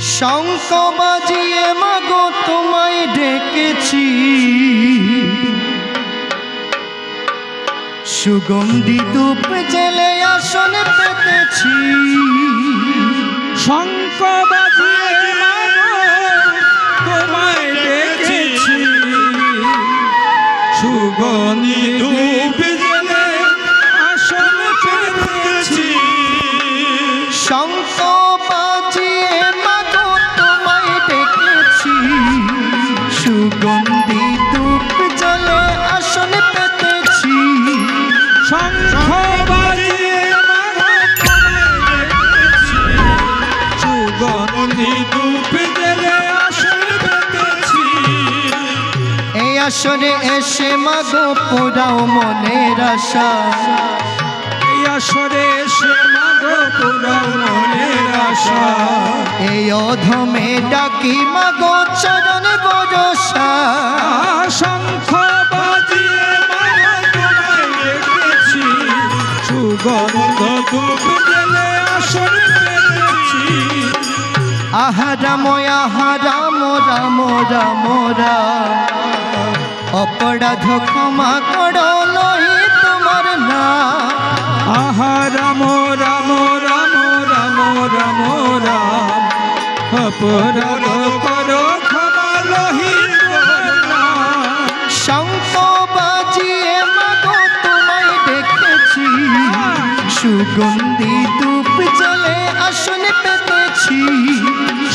শঙ্খ বাজিয়ে মাগো তোমায় ডেকেছি। সুগন্ধি ধূপ জেলে আসন পেতেছি। শঙ্খ বাজিয়ে তোমায় ডেকেছি। সুগন্ধি এই আসরে এসে মাগো, পোড়াও মনের আশা। এই আসরে এসে মাগো পুরাও মনের আশা। এই অধমে ডাকি মাগো, চরণ বরসা। শঙ্খ আহা রাম আহা রাম রাম রাম। রাম অপরাধ ক্ষমা করো নহি তোমার না আহা রাম রাম রাম রাম রাম রাম। অপরাধ করো ক্ষমা লোহিত শঙ্খ বাজিয়ে মাগো তোমায় দেখেছি। সুগন্ধি ধূপ চলে আসন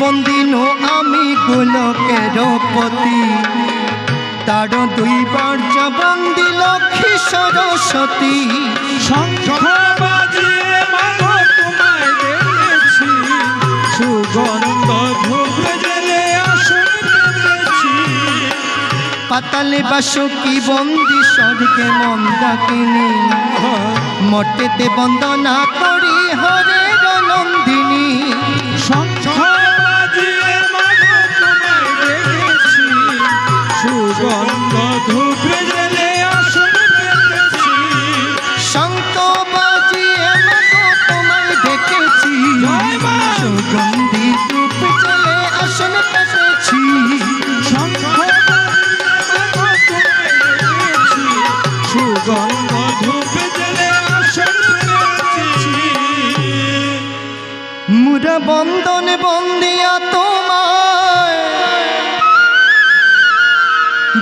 বন্দিন আমি গোলকের পতি তার দুই বর্জ বন্দি লক্ষ্মী সরস্বতী সুগন্ধ ধূপ জেলে আসন পেতেছি পাতালে বাসকি বন্দি স্বর্গে মন্দাকিনী মর্তেতে বন্দনা করি হরের নন্দিনী।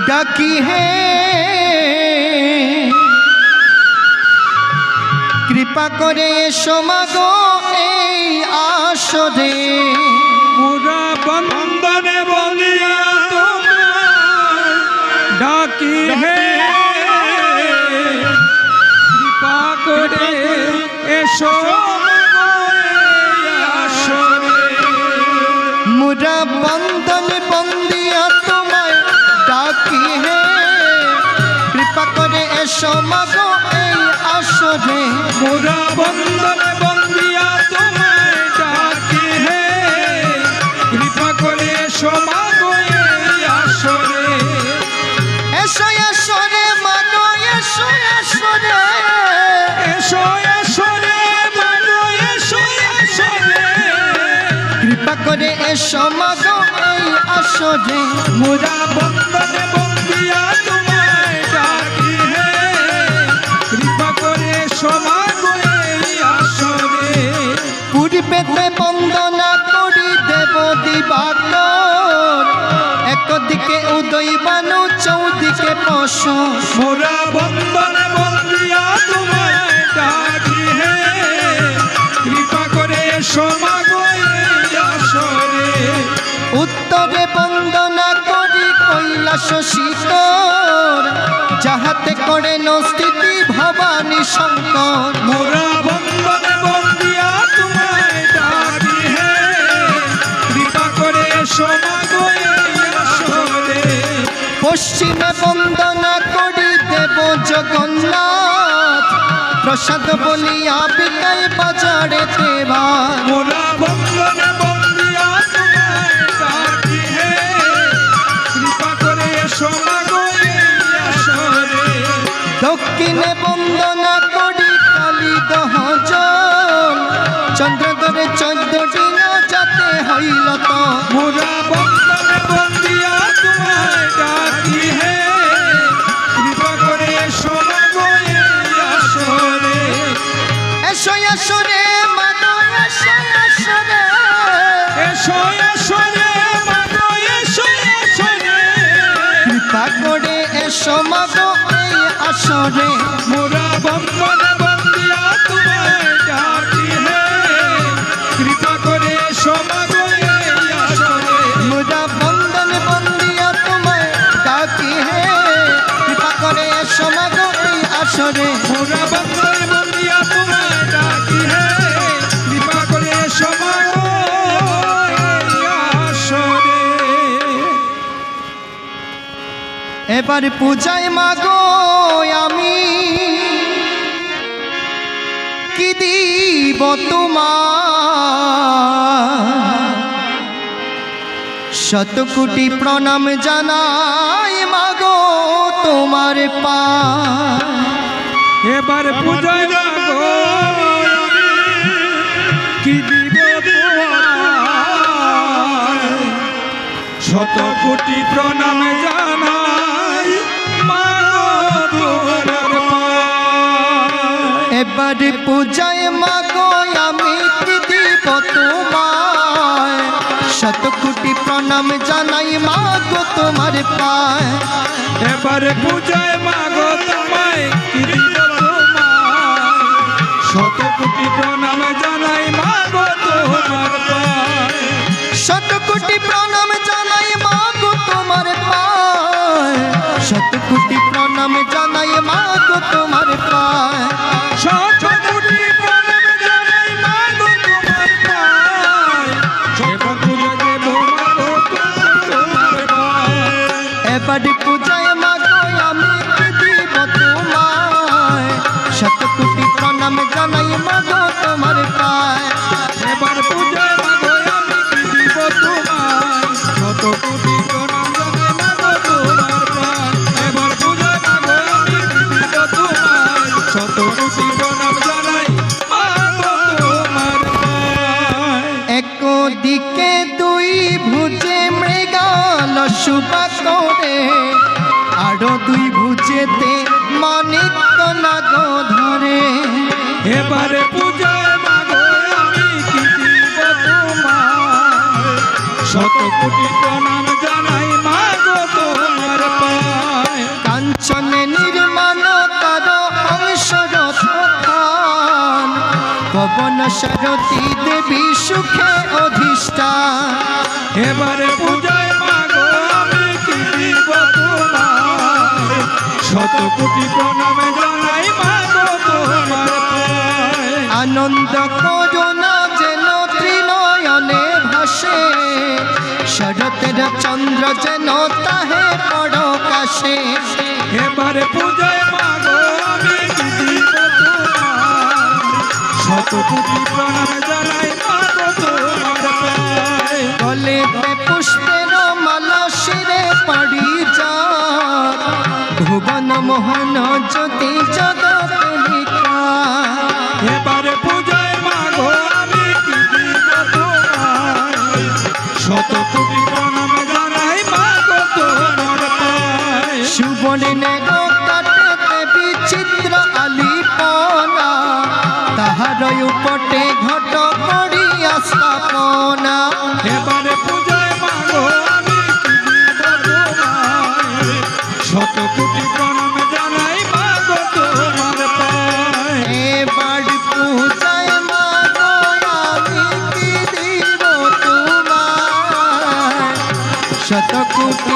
ডাকি হে। কৃপা করে এসো মাগো এই আসরে। পুরা বন্দনে বলিয়া ডাকি হে। কৃপা করে এসো মুরা বন্দন এসো মাগো এই আসরে। পুরা বন্দনে বন্দিয়া তোমায় ডাকি হে। কৃপা করে এসো মাগো এই আসরে। এসো এসো রে মানো এসো এসো রে। এসো এসো রে মাগো এসো এসো রে। কৃপা করে এসো মাগো এই আসরে। মুরা বন্দনে বন্দিয়া করে আসরে পূর্বেতে বন্দনা করি দেব দিবাকর একদিকে উদয় বানু চৌদিকে পশ মুরা বন্দনে বন্দিয়া তোমায় ডাকি হে। কৃপা করে সমাগো আসরে। উত্তরে বন্দনা করি কৈলাস শিকর যাহাতে করে নস্থিতি বাণী শঙ্কর। মোরা বন্ধনে বন্দিয়া তোমায় ডাকি হে। কৃপা করে সমাগো পশ্চিমে বন্দনা করি দেব জগন্নাথ। প্রসাদ বলিয়া বিদায় বাজারে দেবা মোরা বন্দনে কৃপা করে এসো মাগো এই আসরে। মোরা বন্ধনে বন্দিয়া তোমায় ডাকি হে। কৃপা করে এসো মাগো এই আসরে। মুরা বন্দন বন্দিয়া তোমায় ডাকি হে। কৃপা করে এসো মাগো এই আসরে। মোরা এবার পূজায় মাগো আমি। কি দিব শত কোটি প্রণাম জানাই মাগো তোমার পা। এবার পূজায় মাগো কি দিব শত কোটি প্রণাম জানাই এবার পূজায় মাগো, আমি দিব তোমায়। শত প্রণাম জানাই মাগো তোমার পায়। এবার পূজায় মাগো তোমায় দিব এবার পূজায় মাগো আমি কি দিব তোমায় শত কোটি প্রণাম জানাই মাগো শত কোটি প্রণাম জানাই মাগো তোমার পায়। কাঞ্চনে নির্মাণ তার অংশ রথান পবন সারথী দেবী সুখে অধিষ্ঠান। এবারে পূজায় মাগো আমি কি দিব তোমায়? শত কোটি প্রণাম জানাই মাগো তোমার আনন্দ করোনা চন্দ্র যেন তাহে পরকাশে এবারে পূজায় মাগো আমি তোমায় শত কোটি প্রণাম জানাই মাগো তোমার পায় পুষ্পের মালা শিরে পড়ি যা ভুবন মোহন জ্যোতি জগৎ সুবর্ণে গো কাটতে বিচিত্র আলিপনা। তাহার উপটে ঘট করিয়া স্থাপনা। এবারে পূজায় মাগো আমি শত কোটি প্রণাম জানাই মাগো তোমার পায়। এবার পূজায় মাগো আমি কি দিব তোমার শত কোটি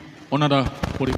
ওনারা পরি